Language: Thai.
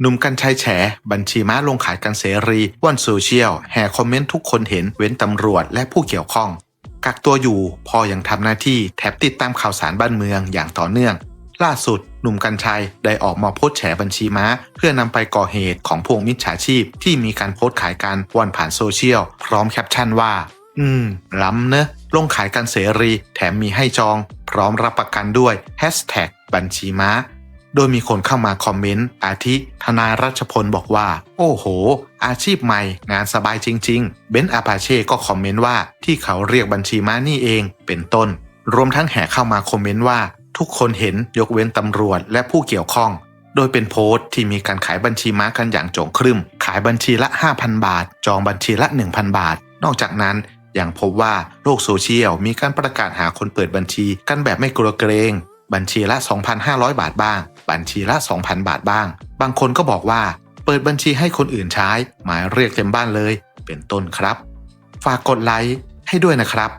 หนุ่มกัญชัยแฉ บัญชีม้าลงขายกันเสรีว่อนโซเชียลแห่คอมเมนต์ทุกคนเห็นเว้นตำรวจและผู้เกี่ยวข้อง กักตัวอยู่พอยังทำหน้าที่แถบติดตามข่าวสารบ้านเมืองอย่างต่อเนื่อง ล่าสุด หนุ่มกัญชัยได้ออกมาโพสต์แฉบัญชีม้า เพื่อนำไปก่อเหตุของพวกมิจฉาชีพที่มีการโพสต์ขายกันวันผ่านโซเชียลพร้อมแคปชั่นว่า อืม ล้ำเนอะลงขายกันเสรี แถมมีให้จอง พร้อมรับประกันด้วยแฮชแท็กบัญชีม้า โดยมีคนเข้ามาคอมเมนต์อาทิทนายรัชพลบอกว่า โอ้โห อาชีพใหม่ งานสบายจริง ๆ เบนซ์อาปาเช่ก็คอมเมนต์ว่าที่เขาเรียกบัญชีม้านี่เอง เป็นต้น รวมทั้งแห่เข้ามาคอมเมนต์ว่า ทุกคนเห็นยกเว้นตำรวจและผู้เกี่ยวข้อง โดยเป็นโพสต์ที่มีการขายบัญชีม้ากันอย่างโจงครึม ขายบัญชีละ 5,000 บาท จองบัญชีละ 1,000 บาท นอกจากนั้นยังพบว่าโลกโซเชียลมีการประกาศหาคนเปิดบัญชีกันแบบไม่กลัวเกรง บัญชีละ 2,500 บาทบ้าง บัญชีละ 2,000 บาทบ้าง บางคนก็บอกว่า เปิดบัญชีให้คนอื่นใช้ หมายเรียกเต็มบ้านเลย เป็นต้นครับ ฝากกดไลค์ให้ด้วยนะครับ